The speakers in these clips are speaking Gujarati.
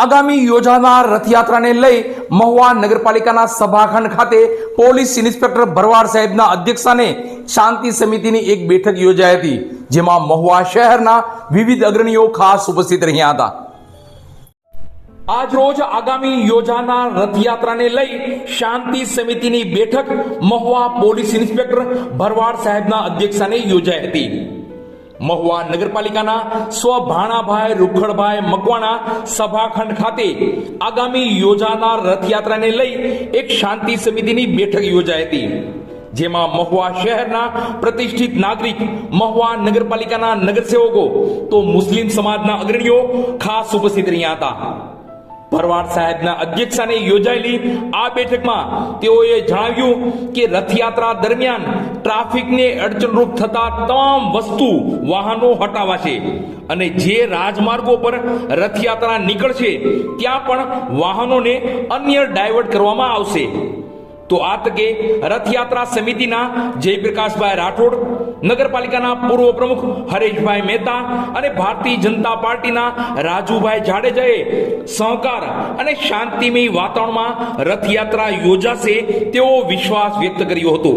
આગામી યોજાનાર રથયાત્રાને લઈ મહુવા નગરપાલિકાના સભાખંડ ખાતે પોલીસ ઇન્સ્પેક્ટર ભરવાડ સાહેબના અધ્યક્ષસ્થાને શાંતિ સમિતિની એક બેઠક યોજાઈ હતી, જેમાં મહુવા શહેરના વિવિધ અગ્રણીઓ ખાસ ઉપસ્થિત રહ્યા હતા. આજ રોજ આગામી યોજાનાર રથયાત્રાને લઈ શાંતિ સમિતિની બેઠક મહુવા પોલીસ ઇન્સ્પેક્ટર ભરવાડ સાહેબના અધ્યક્ષસ્થાને યોજાઈ હતી. મહુવા નગરપાલિકાના સ્વ ભાણાભાઈ રૂખડભાઈ મકવાણા સભાખંડ ખાતે આગામી યોજાનાર રથયાત્રાને લઈ એક શાંતિ સમિતિની બેઠક યોજાઈ હતી, જેમાં મહુવા શહેરના પ્રતિષ્ઠિત નાગરિક, મહુવા નગરપાલિકાના નગરસેવકો, તો મુસ્લિમ સમાજના અગ્રણીઓ ખાસ ઉપસ્થિત રહ્યા હતા. ભરવાડ સાહેબના અધ્યક્ષસ્થાને યોજાયેલી આ બેઠકમાં તેઓએ જણાવ્યું કે રથયાત્રા દરમિયાન ટ્રાફિકને અડચણરૂપ થતા તમામ વસ્તુ વાહનો હટાવાશે અને જે રાજમાર્ગો પર રથયાત્રા નીકળશે, ત્યાં પણ વાહનોને અન્ય ડાયવર્ટ કરવામાં આવશે. તો આ તકે રથયાત્રા સમિતિના જયપ્રકાશભાઈ રાઠોડ, નગરપાલિકાના પૂર્વ પ્રમુખ હરેશભાઈ મહેતા અને ભારતીય જનતા પાર્ટીના રાજુભાઈ જાડેજાએ સહકાર અને શાંતિમય વાતાવરણમાં રથયાત્રા યોજાશે તેવો વિશ્વાસ વ્યક્ત કર્યો હતો.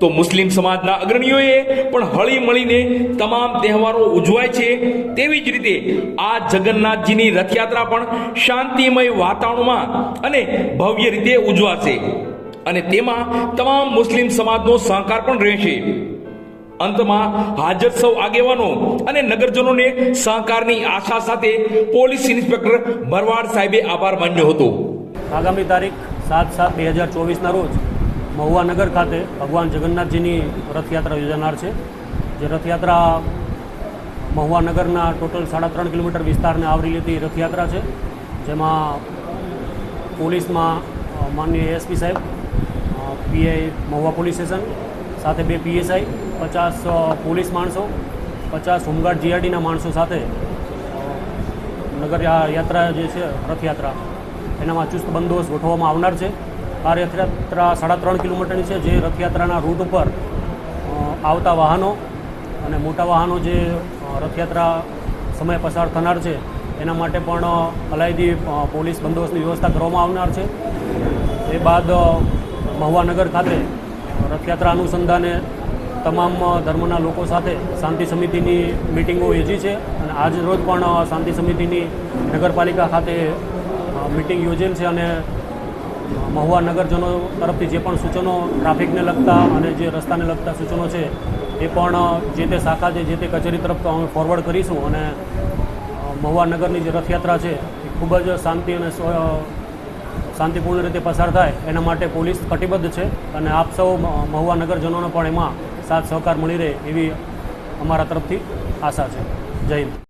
તો મુસ્લિમ સમાજના અગ્રણીઓએ પણ હળી મળીને તમામ તહેવારો ઉજવાય છે તેવી જ રીતે આ જગન્નાથજીની રથયાત્રા પણ શાંતિમય વાતાવરણમાં અને ભવ્ય રીતે ઉજવાશે. અને તેમાં તમામ મુસ્લિમ સમાજનો સહકાર પણ રહેશે. અંતમાં હાજર સૌ આગેવાનો અને નગરજનોને સહકારની આશા સાથે પોલીસ ઇન્સ્પેક્ટર ભરવાડ સાહેબે આભાર માન્યો હતો. આગામી તારીખ સાત સાત બે હજાર ચોવીસના રોજ મહુવા નગર ખાતે ભગવાન જગન્નાથજીની રથયાત્રા યોજાનાર છે. જે રથયાત્રા મહુવા નગરના ટોટલ સાડા ત્રણ કિલોમીટર વિસ્તારને આવરી લેતી રથયાત્રા છે. જેમાં પોલીસમાં માનનીય એસપી સાહેબ પીઆઈ મહુવા પોલીસ સ્ટેશન, સાથે બે પીએસઆઈ, પચાસ પોલીસ માણસો, પચાસ હોમગાર્ડ જીઆરડીના માણસો સાથે નગર યાત્રા જે છે, રથયાત્રા, એનામાં ચુસ્ત બંદોબસ્ત ગોઠવવામાં આવનાર છે. આ રથયાત્રા સાડા ત્રણ કિલોમીટરની છે, જે રથયાત્રાના રૂટ ઉપર આવતા વાહનો અને મોટા વાહનો જે રથયાત્રા સમય પસાર થનાર છે, એના માટે પણ અલાયદી પોલીસ બંદોબસ્તની વ્યવસ્થા કરવામાં આવનાર છે. એ બાદ અ, મહુવા નગર ખાતે રથયાત્રા અનુસંધાને તમામ ધર્મના લોકો સાથે શાંતિ સમિતિની મિટિંગો યોજી છે અને આજ રોજ પણ શાંતિ સમિતિની નગરપાલિકા ખાતે મિટિંગ યોજેલ છે અને મહુવા નગરજનો તરફથી જે પણ સૂચનો ટ્રાફિકને લગતા અને જે રસ્તાને લગતા સૂચનો છે એ પણ જે તે શાખા છે જે તે કચેરી તરફ અમે ફોરવર્ડ કરીશું અને મહુવા નગરની જે રથયાત્રા છે એ ખૂબ જ શાંતિ અને શાંતિપૂર્ણ રીતે પસાર થાય, એના માટે પોલીસ કટિબદ્ધ છે અને આપ સૌ મહુવા નગરજનોનો પણ એમાં સાથ સહકાર મળી રહે એવી અમારા તરફથી આશા છે. જય હિન્દ.